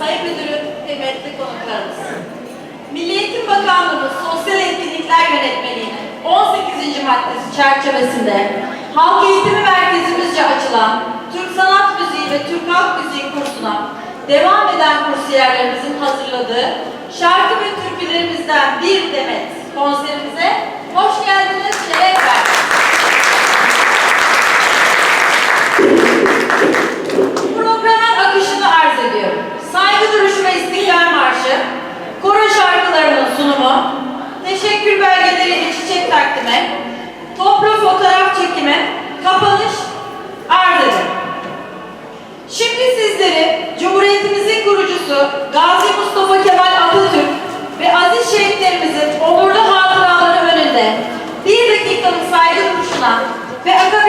Sayın Müdürüm, kıymetli konuklarımız. Milli Eğitim Bakanlığı'nın Sosyal Etkinlikler Yönetmeliği'nin 18. maddesi çerçevesinde Halk Eğitimi Merkezimizce açılan Türk Sanat Müziği ve Türk Halk Müziği kursuna devam eden kursiyerlerimizin hazırladığı şarkı ve türkülerimizden bir demet konserimize ve akabinde